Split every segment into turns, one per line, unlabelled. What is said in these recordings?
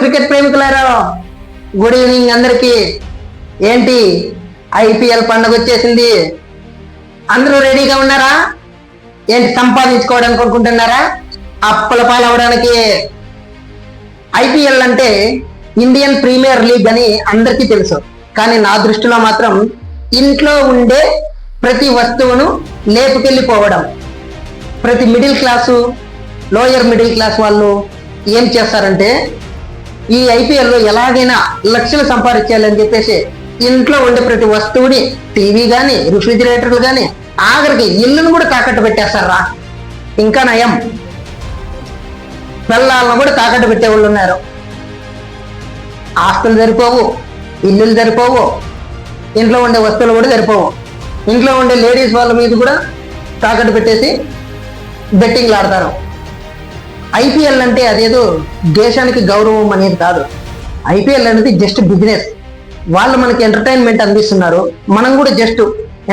Cricket ప్రేమికులారా good evening అందరికి. ఏంటి IPL పండుగ వచ్చేసింది. అందరూ రెడీగా ఉన్నారా? ఏంటి సంపాదించుకోవడానికి అనుకుంటున్నారా అప్పుల పాలవడానికి ఐపీఎల్ అంటే ఇండియన్ ప్రీమియర్ లీగ్ అని అందరికీ తెలుసు. కానీ నా దృష్టిలో మాత్రం ఇంట్లో ఉండే ప్రతి వస్తువును లేపుకెళ్ళిపోవడం. ప్రతి middle class lower middle class వాళ్ళు ఏం చేస్తారంటే ఈ ఐపీఎల్లో ఎలాగైనా లక్షలు సంపాదించాలని చెప్పేసి ఇంట్లో ఉండే ప్రతి వస్తువుని టీవీ కానీ రిఫ్రిజిరేటర్లు కానీ ఆఖరికి ఇల్లును కూడా తాకట్టు పెట్టేస్తారా? ఇంకా నయం. పిల్లలను కూడా తాకట్టు పెట్టే వాళ్ళు ఉన్నారు. ఆస్తులు సరిపోవు ఇల్లులు సరిపోవు ఇంట్లో ఉండే వస్తువులు కూడా సరిపోవు. ఇంట్లో ఉండే లేడీస్ వాళ్ళ మీద కూడా తాకట్టు పెట్టేసి బెట్టింగ్లు ఆడతారు. ఐపీఎల్ అంటే అదేదో దేశానికి గౌరవం అనేది కాదు. ఐపీఎల్ అనేది జస్ట్ బిజినెస్ వాళ్ళు మనకి ఎంటర్టైన్మెంట్ అందిస్తున్నారు. మనం కూడా జస్ట్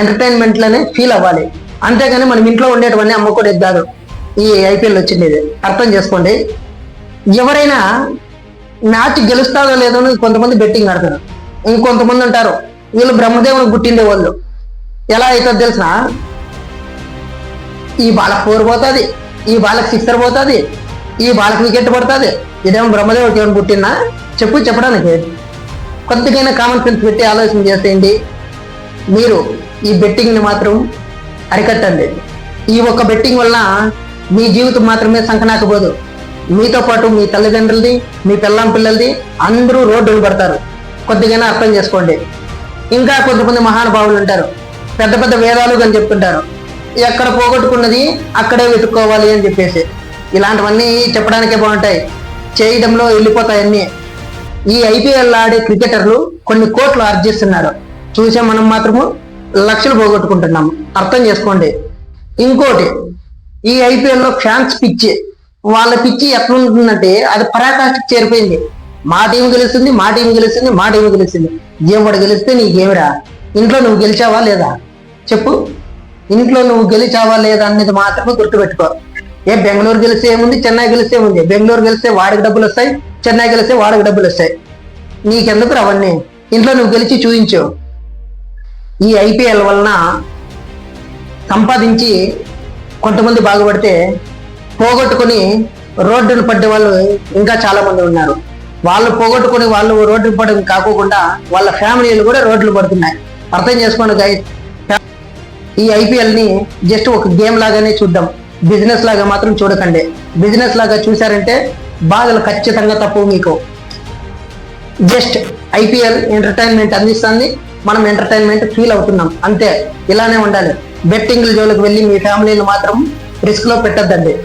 ఎంటర్టైన్మెంట్లోనే ఫీల్ అవ్వాలి. అంతేగాని మనం ఇంట్లో ఉండేటివన్నీ అమ్మకూడదు కాదు. ఈ ఐపీఎల్ వచ్చింది అర్థం చేసుకోండి. ఎవరైనా మ్యాచ్ గెలుస్తారో లేదో అని కొంతమంది బెట్టింగ్ ఆడతారు. ఇంకొంతమంది ఉంటారు. వీళ్ళు బ్రహ్మదేవుని గుట్టిండే వాళ్ళు. ఎలా అవుతుందో తెలిసిన ఈ బాల ఫోర్ పోతుంది. ఈ బాలకు సిక్సర్ పోతుంది. ఈ బాలకు వికెట్ పడుతుంది? ఇదేమో బ్రహ్మదేవుడు ఏమైనా పుట్టినా చెప్పు చెప్పడానికి. కొద్దిగైనా కామన్ సెన్స్ పెట్టి ఆలోచన చేసేయండి మీరు ఈ బెట్టింగ్ని మాత్రం అరికట్టండి. ఈ ఒక్క బెట్టింగ్ వల్ల మీ జీవితం మాత్రమే సంకనాకపోదు. మీతో పాటు మీ తల్లిదండ్రులది మీ పిల్లం పిల్లలది అందరూ రోడ్డులు పడతారు. కొద్దిగైనా అర్థం చేసుకోండి. ఇంకా కొంతమంది మహానుభావులు ఉంటారు. పెద్ద పెద్ద వేదాలు అని చెప్తుంటారు. ఎక్కడ పోగొట్టుకున్నది అక్కడే వెతుక్కోవాలి అని చెప్పేసి. ఇలాంటివన్నీ చెప్పడానికే బాగుంటాయి. చేయడంలో వెళ్ళిపోతాయన్నీ. ఈ ఐపీఎల్ ఆడే క్రికెటర్లు కొన్ని కోట్లు ఆర్జిస్తున్నారు చూసే మనం మాత్రము లక్షలు పోగొట్టుకుంటున్నాము. అర్థం చేసుకోండి. ఇంకోటి ఈ ఐపీఎల్లో ఫ్యాన్స్ పిచ్చి. వాళ్ళ పిచ్చి ఎట్లుంటుందంటే అది పరాకాష్ఠకు చేరిపోయింది. మా టీం గెలుస్తుంది మా టీం గెలుస్తుంది మా టీం గెలుస్తుంది. ఎవడు గెలిస్తే నీకేమిరా? ఇంట్లో నువ్వు గెలిచావా లేదా? చెప్పు. ఇంట్లో నువ్వు గెలిచావా లేదా అనేది మాత్రమే గుర్తుపెట్టుకో. ఏ బెంగళూరు గెలిస్తే ఏముంది? చెన్నై గెలిస్తే ఏముంది? బెంగళూరు గెలిస్తే వాడికి డబ్బులు వస్తాయి చెన్నై గెలిస్తే వాడికి డబ్బులు వస్తాయి. నీకెందుకు అవన్నీ? ఇంట్లో నువ్వు గెలిచి చూయించు. ఈ ఐపీఎల్ వలన సంపాదించి కొంతమంది బాగుపడితే పోగొట్టుకొని రోడ్డును పడ్డే వాళ్ళు ఇంకా చాలా మంది ఉన్నారు. వాళ్ళు పోగొట్టుకుని వాళ్ళు రోడ్డు పడడం కాకోకుండా వాళ్ళ ఫ్యామిలీలు కూడా రోడ్లు పడుతున్నాయి. అర్థం చేసుకోండి గైస్ ఈ ఐపీఎల్ని జస్ట్ ఒక గేమ్ లాగానే చూద్దాం. బిజినెస్ లాగా మాత్రం చూడకండి. బిజినెస్ లాగా చూసారంటే బాధలు ఖచ్చితంగా తప్పు మీకు. జస్ట్ ఐపీఎల్ ఎంటర్టైన్మెంట్ అందిస్తుంది. మనం ఎంటర్టైన్మెంట్ ఫీల్ అవుతున్నాం. అంతే. ఇలానే ఉండాలి. బెట్టింగ్ల జోలికి వెళ్ళి మీ ఫ్యామిలీని మాత్రం రిస్క్లో పెట్టద్దండి.